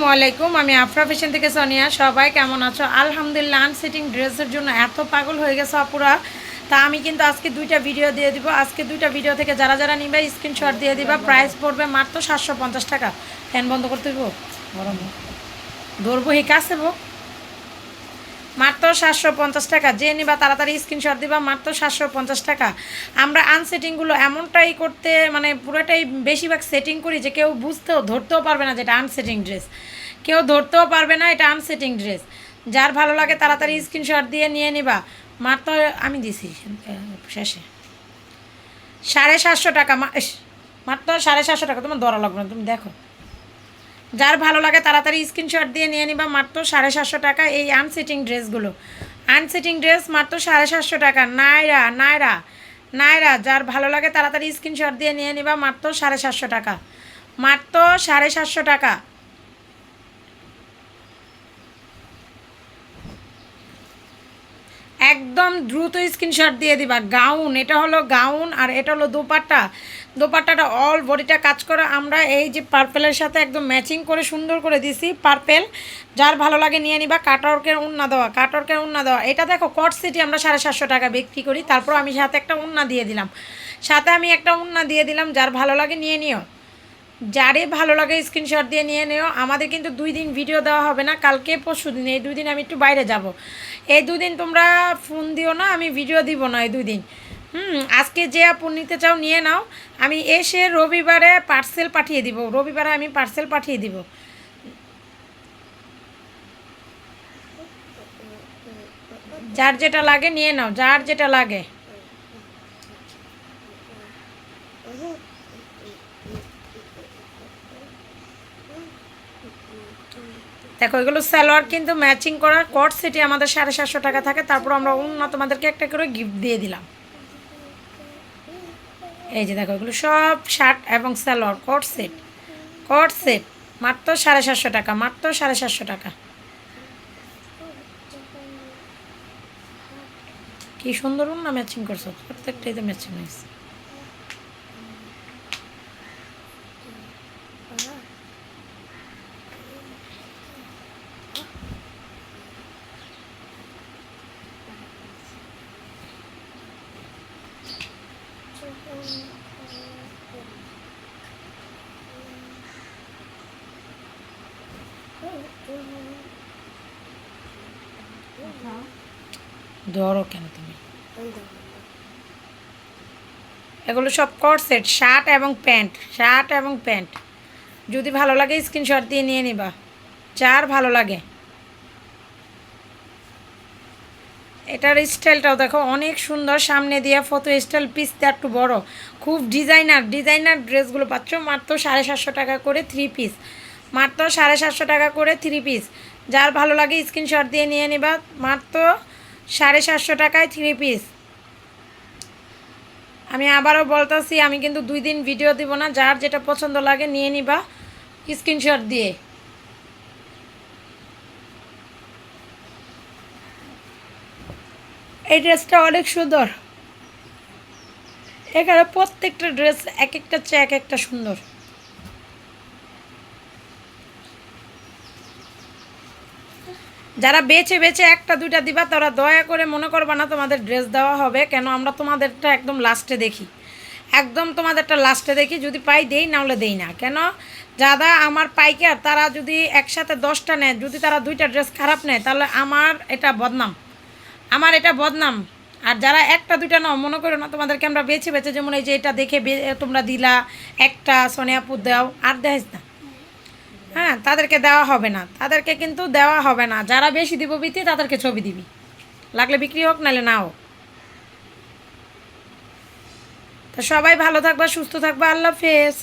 আসসালামাইকুম আমি আফরা ফ্যাশন থেকে সোনিয়া। সবাই কেমন আছো? আলহামদুলিল্লাহ আনসিটিং ড্রেসের জন্য এত পাগল হয়ে গেছে আপুরা। তা আমি কিন্তু আজকে দুইটা ভিডিও দিয়ে দিব। আজকে দুইটা ভিডিও থেকে যারা যারা নিবে স্ক্রিনশট দিয়ে দিবা। প্রাইস পড়বে মাত্র সাতশো পঞ্চাশ টাকা। ফ্যান বন্ধ করতে দিব গরম। ধরবো হি বো মাত্র সাতশো পঞ্চাশ টাকা। যে নিবা তাড়াতাড়ি স্ক্রিনশট দিবা, মাত্র সাতশো পঞ্চাশ টাকা। আমরা আনসেটিংগুলো এমনটাই করতে মানে পুরোটাই বেশিরভাগ সেটিং করি যে কেউ বুঝতেও, ধরতেও পারবে না যে এটা আনসেটিং ড্রেস কেউ ধরতেও পারবে না এটা আনসেটিং ড্রেস যার ভালো লাগে তাড়াতাড়ি স্ক্রিনশট দিয়ে নিয়ে নিবা। মাত্র আমি দিছি, শেষে। সাড়ে সাতশো টাকা মাত্র সাড়ে সাতশো টাকা, তোমার ধরা লাগবে না, তুমি দেখো। যার ভালো লাগে তাড়াতাড়ি স্ক্রিনশট দিয়ে নিয়ে নিবা মাত্র সাড়ে সাতশো টাকা এই আনসিটিং ড্রেসগুলো আনসিটিং ড্রেস মাত্র সাড়ে সাতশো টাকা। নাইরা নায়রা নায়রা যার ভালো লাগে তাড়াতাড়ি স্ক্রিনশট দিয়ে নিয়ে নিবা মাত্র সাড়ে সাতশো টাকা। মাত্র সাড়ে সাতশো টাকা। একদম দ্রুত স্ক্রিনশট দিয়ে দিবা। গাউন এটা হলো গাউন আর এটা হলো দোপাট্টা। দোপাট্টাটা অল বডিটা কাজ করা। আমরা এই যে পার্পেলের সাথে একদম ম্যাচিং করে সুন্দর করে দিছি পার্পেল যার ভালো লাগে নিয়ে নিবা। কাটওয়ার্কের উন্না দেওয়া কাটওয়ার্কের উন্না দেওয়া। এটা দেখো কট সিটি আমরা সাড়ে সাতশো টাকা বিক্রি করি। তারপর আমি সাথে একটা উন্না দিয়ে দিলাম। সাথে আমি একটা উন্না দিয়ে দিলাম। যার ভালো লাগে নিয়ে নিও। যারে ভালো লাগে স্ক্রিনশট দিয়ে নিয়ে নিও। আমাদের কিন্তু দুই দিন ভিডিও দেওয়া হবে না, কালকে পরশু দিন, এই দুই দিন আমি একটু বাইরে যাব। এই দুই দিন তোমরা ফোন দিও না, আমি ভিডিও দিব না এই দুই দিন। হুম, আজকে যে আপু নিতে চাও নিয়ে নাও। আমি এসে রবিবারে পার্সেল পাঠিয়ে দিব, রবিবারে আমি পার্সেল পাঠিয়ে দিব। যার যেটা লাগে নিয়ে নাও, যার যেটা লাগে। দেখো, এগুলো সালোয়ার কিন্তু ম্যাচিং করার কট সেটি আমাদের সাড়ে সাতশো টাকা থাকে। তারপর আমরা অন্য তোমাদেরকে একটা করে গিফট দিয়ে দিলাম। এই যে দেখো, এগুলো সব শার্ট এবং salwar cord set cord set মাত্র সাড়ে সাতশো টাকা, মাত্র সাড়ে সাতশো টাকা। কি সুন্দর না ম্যাচিং করছ? প্রত্যেকটাই তো ম্যাচিং হয়েছে। ধরো কেন তুমি? এগুলো সব কট সেট শার্ট এবং প্যান্ট শার্ট এবং প্যান্ট যদি ভালো লাগে স্ক্রিনশট দিয়ে নিয়ে নিবা। যার ভালো লাগে। এটার স্টাইলটাও দেখো, অনেক সুন্দর। সামনে দিয়ে ফটো স্টাইল পিসটা একটু বড়। খুব ডিজাইনার ডিজাইনার ড্রেসগুলো পাচ্ছ, মাত্র সাড়ে সাতশো টাকা করে থ্রি পিস মাত্র সাড়ে সাতশো টাকা করে থ্রি পিস যার ভালো লাগে স্ক্রিনশট দিয়ে নিয়ে নিবা, মাত্র সাড়ে সাতশো টাকায় থ্রি পিস আমি আবারও বলতেছি, আমি কিন্তু দুই দিন ভিডিও দিব না, যার যেটা পছন্দ লাগে নিয়ে নিবা স্ক্রিনশট দিয়ে। এই ড্রেসটা অনেক সুন্দর। এখানে প্রত্যেকটা ড্রেস এক একটা চেয়ে এক একটা সুন্দর। যারা বেছে বেছে একটা, দুইটা দিবা, তারা দয়া করে মনে করবা না তোমাদের ড্রেস দেওয়া হবে, কেন আমরা তোমাদেরটা একদম লাস্টে দেখি। একদম তোমাদেরটা লাস্টে দেখি, যদি পাই দেই, নাহলে দেই না। কেন? যারা আমার পাইকার, তারা যদি একসাথে দশটা নেয়, যদি তারা দুইটা ড্রেস খারাপ নেয়, তাহলে আমার এটা বদনাম। আমার এটা বদনাম। আর যারা একটা, দুইটা নাও, মনে করো না, তোমাদেরকে আমরা বেছে বেছে যেমন এই যে এটা দেখে তোমরা দিলা, একটা সোনিয়াপুর দাও, আর দেখাইস না। হ্যাঁ তাদেরকে দেওয়া হবে না। তাদেরকে কিন্তু দেওয়া হবে না। যারা বেশি দিব বিতি তাদেরকে ছবি দিবি। লাগলে বিক্রি হোক, নাহলে না হোক। তো সবাই ভালো থাকবা, সুস্থ থাকবা। আল্লাহ হাফেজ।